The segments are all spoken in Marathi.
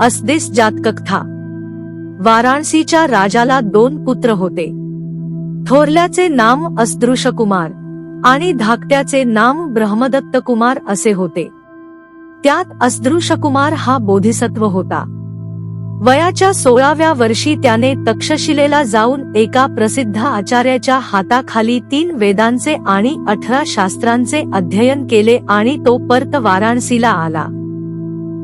अस्दिस जातककथा वाराणसीच्या राजाला दोन पुत्र होते. थोरल्याचे नाम अस्दृशकुमार आणि धाकट्याचे नाम ब्रह्मदत्त कुमार असे होते. त्यात अस्दृशकुमार हा बोधिसत्व होता. वयाच्या सोळाव्या वर्षी त्याने तक्षशिलेला जाऊन एका प्रसिद्ध आचार्याच्या हाताखाली तीन वेदांचे आणि अठरा शास्त्रांचे अध्ययन केले आणि तो परत वाराणसीला आला.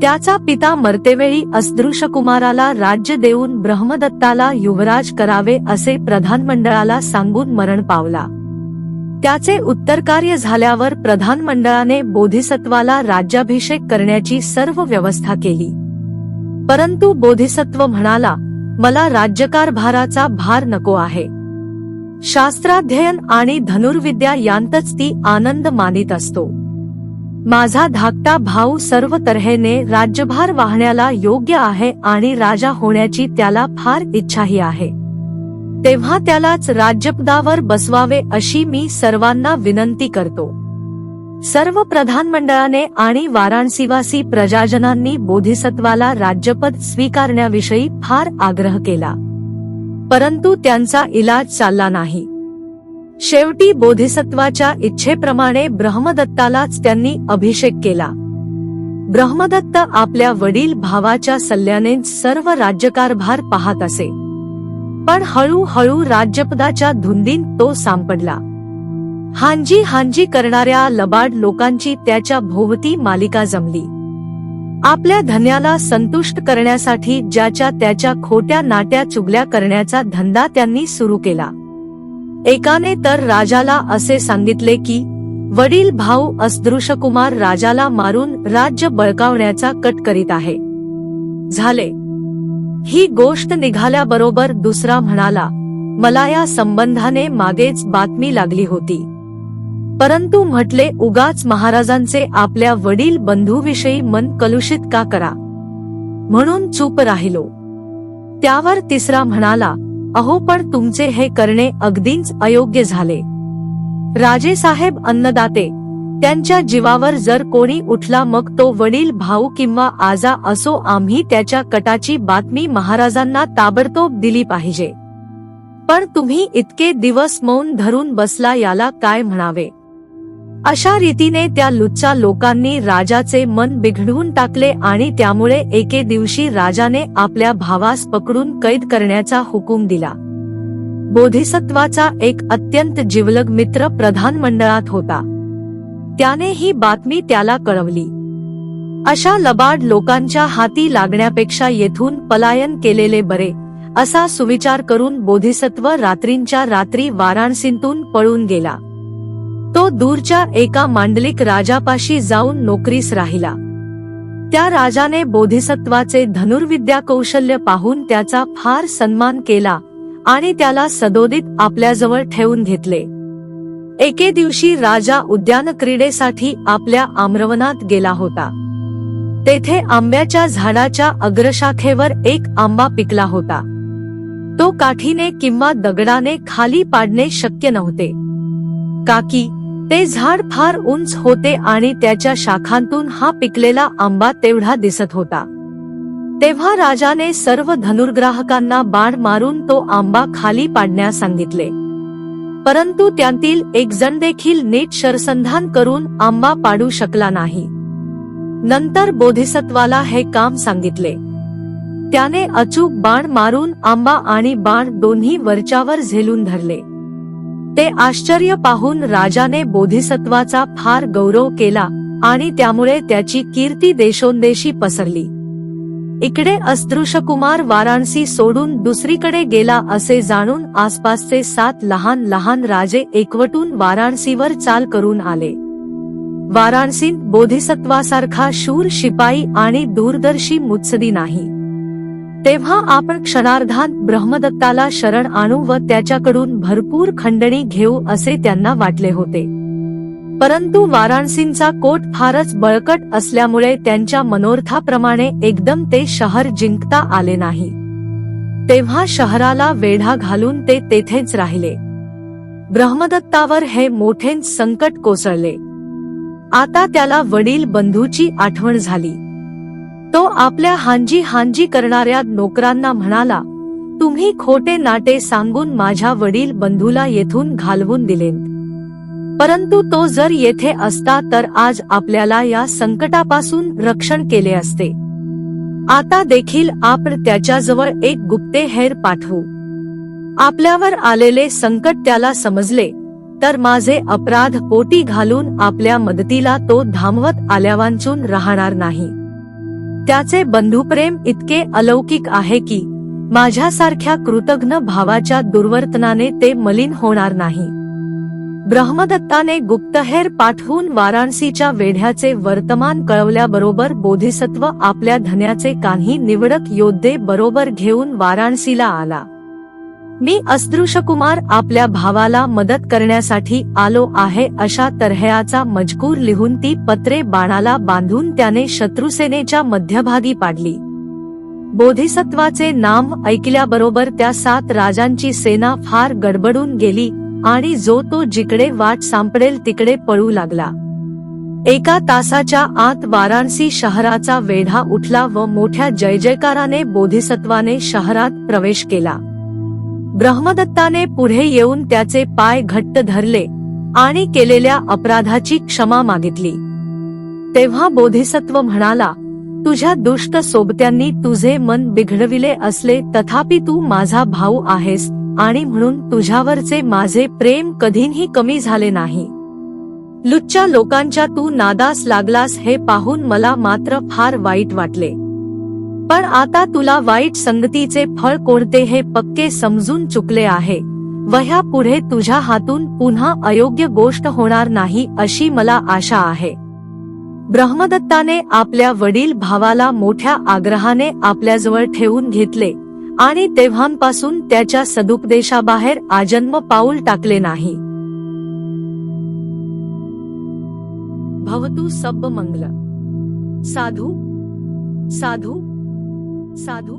त्याचा पिता मरतेवेळी अस्दृशकुमाराला राज्य देऊन ब्रह्मदत्ताला युवराज करावे असे प्रधानमंडळाला सांगून मरण पावला. त्याचे उत्तरकार्य झाल्यावर प्रधानमंडळाने बोधिसत्वाला राज्याभिषेक करण्याची सर्व व्यवस्था केली. परंतु बोधिसत्व म्हणाला मला राज्यकारभाराचा भार नको आहे. शास्त्राध्ययन आणि धनुर्विद्या यांतच ती आनंद मानित असतो. माझा धाकटा भाऊ सर्व तऱ्हेने राज्यभार वाहण्याला योग्य आहे आणि राजा होण्याची त्याला फार इच्छाही आहे. तेव्हा त्यालाच राज्यपदावर बसवावे अशी मी सर्वांना विनंती करतो. सर्व प्रधानमंडळाने आणि वाराणसीवासी प्रजाजनांनी बोधिसत्वाला राज्यपद स्वीकारण्याविषयी फार आग्रह केला. परंतु त्यांचा इलाज चालला नाही. शेवटी बोधिसत्वाच्या इच्छेप्रमाणे ब्रह्मदत्तालाच त्यांनी अभिषेक केला. ब्रह्मदत्त आपल्या वडील भावाच्या सल्ल्याने सर्व राज्यकारभार पाहत असे. पण हळूहळू राज्यपदाच्या धुंदीन तो सापडला. हांजी हांजी करणाऱ्या लबाड लोकांची त्याच्या भोवती मालिका जमली. आपल्या धन्याला संतुष्ट करण्यासाठी ज्याच्या त्याच्या खोट्या नाट्या चुगल्या करण्याचा धंदा त्यांनी सुरू केला. एकाने तर राजाला असे सांगितले की वडील भाऊ अस्दृशकुमार राजाला मारून राज्य बळकावण्याचा कट करीत आहे. झाले. ही गोष्ट निघाल्याबरोबर दुसरा म्हणाला मला या संबंधाने मागेच बातमी लागली होती. परंतु म्हटले उगाच महाराजांचे आपल्या वडील बंधूविषयी मन कलुषित का करा? म्हणून चूप राहिलो. त्यावर तिसरा म्हणाला अहो पण तुमचे हे करणे अगदीच अयोग्य झाले. राजेसाहेब अन्नदाते त्यांच्या जीवावर जर कोणी उठला मग तो वडील भाऊ किंवा आजा असो आम्ही त्याच्या कटाची बातमी महाराजांना ताबडतोब दिली पाहिजे. पण तुम्ही इतके दिवस मौन धरून बसला याला काय म्हणावे? अशा रीतीने त्या लुच्चा लोकांनी राजाचे मन बिघडवून टाकले आणि त्यामुळे एके दिवशी राजाने आपल्या भावास पकडून कैद करण्याचा हुकूम दिला. बोधिसत्वाचा एक अत्यंत जिवलग मित्र प्रधानमंडळात होता. त्याने ही बातमी त्याला कळवली. अशा लबाड लोकांच्या हाती लागण्यापेक्षा येथून पलायन केलेले बरे असा सुविचार करून बोधिसत्व रात्रींच्या रात्री वाराणसीतून पळून गेला. तो दूरच्या एका मांडलिक राजापाशी जाऊन नोकरीस राहिला. त्या राजाने बोधिसत्वाचे धनुर्विद्या कौशल्य पाहून त्याचा फार सन्मान केला आणि त्याला सदोदित आपल्याजवळ ठेवून घेतले. एके दिवशी राजा उद्यान क्रीडेसाठी आपल्या आम्रवनात गेला होता. तेथे आंब्याच्या झाडाच्या अग्रशाखेवर एक आंबा पिकला होता. तो काठीने किंवा दगडाने खाली पाडणे शक्य नव्हते. काकी ते झाड फार उंच होते आणि त्याच्या शाखांतून हा पिकलेला आंबा तेवढा दिसत होता. तेव्हा राजाने सर्व धनुर्ग्राहकांना बाण मारून तो आंबा खाली पाडण्यास सांगितले. परंतु त्यातील एक जण देखील नीट शरसंधान करून आंबा पाडू शकला नाही. नंतर बोधिसत्वाला हे काम सांगितले. त्याने अचूक बाण मारून आंबा आणि बाण दोन्ही वरच्यावर झेलून धरले. ते आश्चर्य पाहून राजाने बोधिसत्वाचा फार गौरव केला आणि त्यामुळे त्याची कीर्ती देशोंदेशी पसरली. इकडे अस्दृशकुमार वाराणसी सोडून दुसरीकडे गेला असे जाणून आसपासचे सात लहान लहान राजे एकवटून वाराणसीवर चाल करून आले. वाराणसीत बोधिसत्वासारखा शूर शिपाई आणि दूरदर्शी मुत्सदी नाही. तेव्हा आपण क्षणार्धात ब्रह्मदत्ताला शरण आणू व त्याच्याकडून भरपूर खंडणी घेऊ असे त्यांना वाटले होते. परंतु वाराणसींचा कोट फारच बळकट असल्यामुळे त्यांच्या मनोर्थाप्रमाणे एकदम ते शहर जिंकता आले नाही. तेव्हा शहराला वेढा घालून ते तेथेच राहिले. ब्रह्मदत्तावर हे मोठेच संकट कोसळले. आता त्याला वडील बंधूची आठवण झाली. तो आपल्या हांजी हांजी करणाऱ्या नोकरांना म्हणाला तुम्ही खोटे नाटे सांगून माझ्या वडील बंधूला येथून घालवून दिलेत. परंतु तो जर येथे असता तर आज आपल्याला या संकटापासून रक्षण केले असते. आता देखील आपण त्याच्याजवळ एक गुप्तेहेर पाठवू. आपल्यावर आलेले संकट त्याला समजले तर माझे अपराध पोटी घालून आपल्या मदतीला तो धामवत आल्यावांचून राहणार नाही. त्याचे बंधुप्रेम इतके अलौकिक आहे की माझ्यासारख्या कृतघ्न भावाच्या दुर्वर्तनाने ते मलिन होणार नाही. ब्रह्मदत्ताने गुप्तहेर पाठवून वाराणसीच्या वेढ्याचे वर्तमान कळवल्याबरोबर बोधिसत्व आपल्या धन्याचे काही निवडक योद्धे बरोबर घेऊन वाराणसीला आला. मी अस्दृशकुमार आपल्या भावाला मदत करण्यासाठी आलो आहे अशा तऱ्हेचा मजकूर लिहून ती पत्रे बाणाला बांधून त्याने शत्रुसेनेच्या मध्यभागी पाडली. बोधिसत्वाचे नाम ऐकल्याबरोबर त्या सात राजांची सेना फार गडबडून गेली आणि जो तो जिकडे वाट सांपडेल तिकडे पळू लागला. एका तासाच्या आत वाराणसी शहराचा वेढा उठला व मोठ्या जयजयकाराने बोधिसत्वाने शहरात प्रवेश केला. ब्रह्मदत्ताने पुढे येऊन त्याचे पाय घट्ट धरले आणि केलेल्या अपराधाची क्षमा मागितली. तेव्हा बोधिसत्व म्हणाला तुझ्या दुष्ट सोबत्यांनी तुझे मन बिघडविले असले तथापि तू माझा भाऊ आहेस आणि म्हणून तुझ्यावरचे माझे प्रेम कधीही कमी झाले नाही. लुच्च्या लोकांच्या तू नादास लागलास हे पाहून मला मात्र फार वाईट वाटले. पण आता तुला वाईट संगतीचे फळ कोणते हे पक्के समजून चुकले आहे. वह्या पुढे तुझ्या हातून पुन्हा अयोग्य गोष्ट होणार नाही अशी मला आशा आहे. ब्रह्मदत्ताने आपल्या वडील भावाला मोठ्या आग्रहाने आपल्याजवळ ठेवून घेतले आणि तेव्हापासून त्याच्या सदुपदेशाबाहेर आजन्म पाऊल टाकले नाही. भवतु सब मंगल साधू साधू साधू